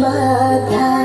mata.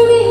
sweet.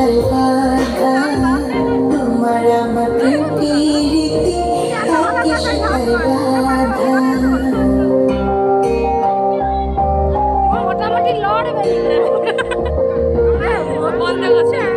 পাতাল বাগান তোমার আমার প্রীতি একে সাতাল মোটামুটি লড়বে বন্ধ করছে